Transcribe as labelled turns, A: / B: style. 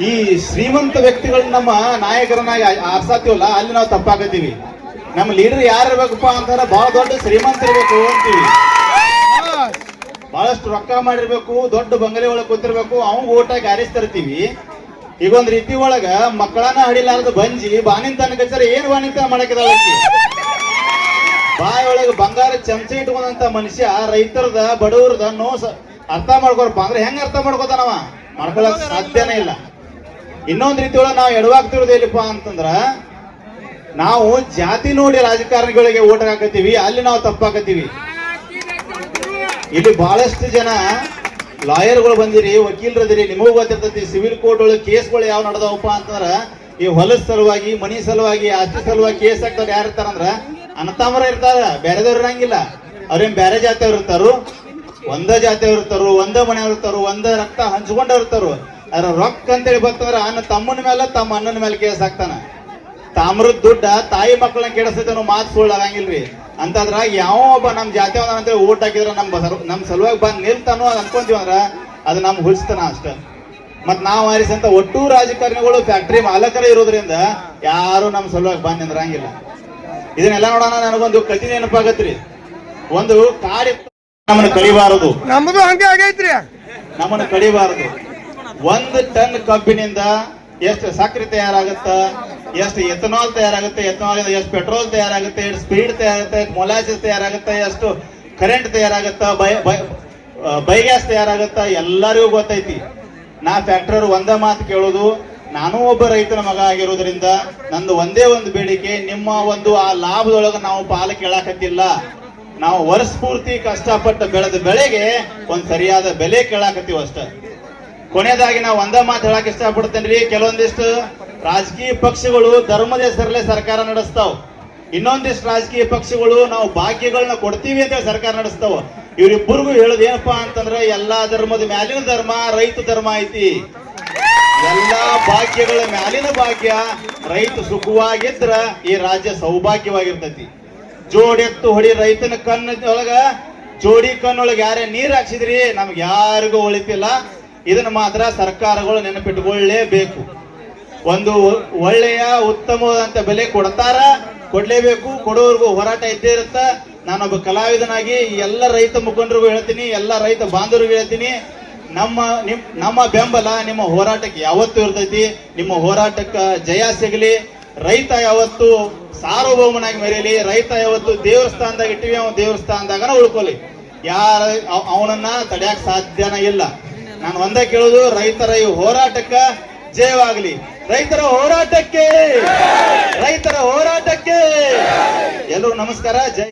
A: ಈ ಶ್ರೀಮಂತ ವ್ಯಕ್ತಿಗಳನ್ನ ನಮ್ಮ ನಾಯಕರನ್ನಾಗಿ ಆರ್ಸಾತೀವಲ್ಲ ಅಲ್ಲಿ ನಾವು ತಪ್ಪಾಕತ್ತೀವಿ ನಮ್ಮ ಲೀಡರ್ ಯಾರು ಇರ್ಬೇಕಪ್ಪ ಅಂತಂದ್ರೆ ಬಹಳ ದೊಡ್ಡ ಶ್ರೀಮಂತ ಇರ್ಬೇಕು ಅಂತೀವಿ. ಬಹಳಷ್ಟು ರೊಕ್ಕ ಮಾಡಿರ್ಬೇಕು, ದೊಡ್ಡ ಬಂಗಲೆ ಒಳಗೆ ಕೂತಿರ್ಬೇಕು, ಅವ್ನ್ ಓಟಾಗಿ ಆರಿಸ್ತಿರ್ತೀವಿ. ಈಗ ಒಂದ್ ರೀತಿ ಒಳಗ ಮಕ್ಕಳನ್ನ ಹಡಿಲಾರದ ಬಂಜಿ ಬಾನಿಂತನ ಕಚ್ಚರ ಏನ್ ಬಾನಿಂತನ ಮಾಡಕಿದಾಳ? ಬಾಯಿ ಒಳಗೆ ಬಂಗಾರ ಚಮಚ ಇಟ್ಕೊಂಡಂತ ಮನುಷ್ಯ ರೈತರದ, ಬಡವರದ ಸ- ಅರ್ಥ ಮಾಡ್ಕೊರಪ್ಪ ಅಂದ್ರೆ ಹೆಂಗ ಅರ್ಥ ಮಾಡ್ಕೋತಾನವ? ಮಾಡ್ಕೊಳಕ್ ಸಾಧ್ಯನೇ ಇಲ್ಲ. ಇನ್ನೊಂದ್ ರೀತಿ ಒಳಗೆ ನಾವು ಎಡವಾಗ್ತಿರೋದು ಎಲ್ಲಿಪ್ಪ ಅಂತಂದ್ರ, ನಾವು ಜಾತಿ ನೋಡಿ ರಾಜಕಾರಣಿಗಳಿಗೆ ಓಟ್ ಹಾಕತ್ತೀವಿ, ಅಲ್ಲಿ ನಾವು ತಪ್ಪಾಕತ್ತೀವಿ. ಇಲ್ಲಿ ಬಹಳಷ್ಟು ಜನ ಲಾಯರ್ಗಳು ಬಂದಿರಿ ವಕೀಲರದಿರಿ ನಿಮಗೂ ಗೊತ್ತಿರ್ತೈತಿ, ಸಿವಿಲ್ ಕೋರ್ಟ್ ಒಳಗೆ ಕೇಸ್ಗಳು ಯಾವ ನಡೆದವಪ್ಪ ಅಂತಂದ್ರ, ಈ ಹೊಲದ ಸಲುವಾಗಿ, ಮನಿ ಸಲುವಾಗಿ, ಆಸ್ತಿ ಸಲುವಾಗಿ ಕೇಸ್ ಹಾಕ್ದವ್ರು ಯಾರು ಇರ್ತಾರಂದ್ರ ಅನತಾಮರ ಇರ್ತಾರ, ಬೇರೆದವ್ರು ಇರಂಗಿಲ್ಲ. ಅವ್ರೇನ್ ಬೇರೆ ಜಾತಿಯವ್ರು ಇರ್ತಾರು? ಒಂದ ಜಾತಿಯವ್ರು ಇರ್ತಾರು, ಒಂದ ಮನೆಯವ್ರು ಇರ್ತಾರು, ಒಂದ ರಕ್ತ ಹಂಚ್ಕೊಂಡವ್ರು ಇರ್ತಾರು. ಅದ್ರ ರೊಕ್ಕ ಅಂತೇಳಿ ಬಂತಂದ್ರ ಅನ್ನ ತಮ್ಮನ ಮೇಲೆ ತಮ್ಮ ಅಣ್ಣನ ಮೇಲೆ ಕೇಸ್ ಹಾಕ್ತಾನ. ತಾಮ್ರದ ದುಡ್ಡ ತಾಯಿ ಮಕ್ಕಳನ್ನ ಕೆಡಿಸ್ತೈತೆ ಅನ್ನೋ ಮಾತು ಸುಳ್ಳು ಆಗಂಗಿಲ್ರಿ. ಅಂತಂದ್ರಾಗ ಯಾವ ಒಬ್ಬ ನಮ್ಮ ಜಾತಿ ಅಂತ ಓಟ್ ಹಾಕಿದ್ರ ನಮ್ಮ ನಮ್ಮ ನಮ್ ಸಲುವಾಗಿ ಬಂದು ನಿಲ್ತಾನೋ ಅದ್ ಅನ್ಕೊಂತೀವಿ ಅಂದ್ರ ಅದು ನಮ್ ಹುಲ್ಸ್ತಾನ ಅಷ್ಟ. ಮತ್ ನಾವು ಆರಿಸಂತ ಒಟ್ಟು ರಾಜಕಾರಣಿಗಳು ಫ್ಯಾಕ್ಟ್ರಿ ಮಾಲಕರ ಇರೋದ್ರಿಂದ ಯಾರು ನಮ್ಮ ಸಲುವಾಗಿ ಬಂದ್ ನಿಂದ್ರಂಗಿಲ್ಲ. ಇದನ್ನೆಲ್ಲ ನೋಡೋಣ ನನಗೊಂದು ಕತಿ ನೆನಪಾಗತ್ರಿ. ಒಂದು ಕಾಡಿ ನಮ್ಮನ್ನ ಕಡಿಬಾರದು.
B: ನಮ್ದು ಹಂಗೆ ಆಗೈತ್ರಿ.
A: ನಮ್ಮನ್ನ ಕಡಿಬಾರದು. ಒಂದು ಟನ್ ಕಬ್ಬಿನಿಂದ ಎಷ್ಟು ಸಕ್ಕರೆ ತಯಾರಾಗುತ್ತ? ಎಷ್ಟು ಎಥನಾಲ್ ತಯಾರಾಗುತ್ತೆ? ಎಥನಾಲ್ ಎಷ್ಟು ಪೆಟ್ರೋಲ್ ತಯಾರಾಗುತ್ತೆ? ಎಷ್ಟು ಸ್ಪೀಡ್ ತಯಾರಾಗುತ್ತೆ? ಮೊಲಾಸಿಸ್ ತಯಾರಾಗುತ್ತೆ? ಎಷ್ಟು ಕರೆಂಟ್ ತಯಾರಾಗುತ್ತ? ಬೈ ಬೈಗ್ಯಾಸ್ ತಯಾರಾಗುತ್ತ? ಎಲ್ಲರಿಗೂ ಗೊತ್ತೈತಿ. ನಾ ಫ್ಯಾಕ್ಟರ್ ಒಂದೇ ಮಾತು ಕೇಳೋದು. ನಾನು ಒಬ್ಬ ರೈತನ ಮಗ ಆಗಿರೋದ್ರಿಂದ ನಂದು ಒಂದೇ ಒಂದು ಬೇಡಿಕೆ, ನಿಮ್ಮ ಒಂದು ಆ ಲಾಭದೊಳಗೆ ನಾವು ಪಾಲು ಕೇಳಾಕತ್ತಿಲ್ಲ. ನಾವು ವರ್ಷ ಪೂರ್ತಿ ಕಷ್ಟಪಟ್ಟು ಬೆಳೆದ ಬೆಳೆಗೆ ಒಂದ್ ಸರಿಯಾದ ಬೆಲೆ ಕೇಳಾಕತ್ತೀವಿ ಅಷ್ಟ. ಕೊನೆಯದಾಗಿ ನಾವು ಒಂದ ಮಾತು ಹೇಳಕ್ ಇಷ್ಟಪಡ್ತೇನ್ರಿ, ಕೆಲವೊಂದಿಷ್ಟು ರಾಜಕೀಯ ಪಕ್ಷಗಳು ಧರ್ಮದ ಹೆಸರಲ್ಲೇ ಸರ್ಕಾರ ನಡೆಸ್ತಾವ್. ಇನ್ನೊಂದಿಷ್ಟು ರಾಜಕೀಯ ಪಕ್ಷಗಳು ನಾವು ಭಾಗ್ಯಗಳನ್ನ ಕೊಡ್ತೀವಿ ಅಂತ ಸರ್ಕಾರ ನಡೆಸ್ತಾವ. ಇವರಿಬ್ಬರಿಗೂ ಹೇಳೋದು ಏನಪ್ಪಾ ಅಂತಂದ್ರೆ, ಎಲ್ಲಾ ಧರ್ಮದ ಮ್ಯಾಲಿನ ಧರ್ಮ ರೈತ ಧರ್ಮ ಐತಿ. ಎಲ್ಲಾ ಭಾಗ್ಯಗಳ ಮ್ಯಾಲಿನ ಭಾಗ್ಯ ರೈತ ಸುಖವಾಗಿದ್ರ ಈ ರಾಜ್ಯ ಸೌಭಾಗ್ಯವಾಗಿರ್ತೈತಿ. ಜೋಡೆತ್ತು ಹೊಡಿ ರೈತನ ಕಣ್ಣೊಳಗ, ಜೋಡಿ ಕಣ್ಣೊಳಗೆ ಯಾರೇ ನೀರ್ ಹಾಕ್ಸಿದ್ರಿ, ನಮ್ಗೆ ಯಾರಿಗೂ ಒಳಿತಿಲ್ಲ ಇದನ್ನ ಮಾತ್ರ ಸರ್ಕಾರಗಳು ನೆನಪಿಟ್ಟುಕೊಳ್ಳಲೇಬೇಕು ಒಂದು ಒಳ್ಳೆಯ, ಉತ್ತಮವಾದಂತ ಬೆಲೆ ಕೊಡ್ತಾರ, ಕೊಡ್ಲೇಬೇಕು ಕೊಡೋರ್ಗು ಹೋರಾಟ ಇದ್ದೇ ಇರುತ್ತ? ನಾನೊಬ್ಬ ಕಲಾವಿದನಾಗಿ ಎಲ್ಲ ರೈತ ಮುಖಂಡರಿಗೂ ಹೇಳ್ತೀನಿ, ಎಲ್ಲ ರೈತ ಬಾಂಧವರಿಗೂ ಹೇಳ್ತೀನಿ, ನಮ್ಮ ನಿಮ್, ನಮ್ಮ ಬೆಂಬಲ ನಿಮ್ಮ ಹೋರಾಟಕ್ಕೆ ಯಾವತ್ತೂ ಇರ್ತೈತಿ, ನಿಮ್ಮ ಹೋರಾಟಕ್ಕೆ ಜಯ ಸಿಗಲಿ. ರೈತ ಯಾವತ್ತು ಸಾರ್ವಭೌಮನಾಗಿ ಮೆರೆಯಲಿ, ರೈತ ಯಾವತ್ತು ದೇವಸ್ಥಾನದಾಗ ಇಟ್ಟಿವಿ ಅವನ ದೇವಸ್ಥಾನದಾಗನ ಉಳ್ಕೊಲಿ. ಯಾರ, ಅವ್- ಅವನನ್ನ ತಡೆಯಕ್ಕೆ ಸಾಧ್ಯನ ಇಲ್ಲ. ನಾನು ಒಂದೇ ಕೇಳೋದು ರೈತರ ಈ ಹೋರಾಟಕ್ಕ ಜಯವಾಗಲಿ. ರೈತರ ಹೋರಾಟಕ್ಕೆ ರೈತರ ಹೋರಾಟಕ್ಕೆ. ಎಲ್ಲರೂ ನಮಸ್ಕಾರ ಜೈ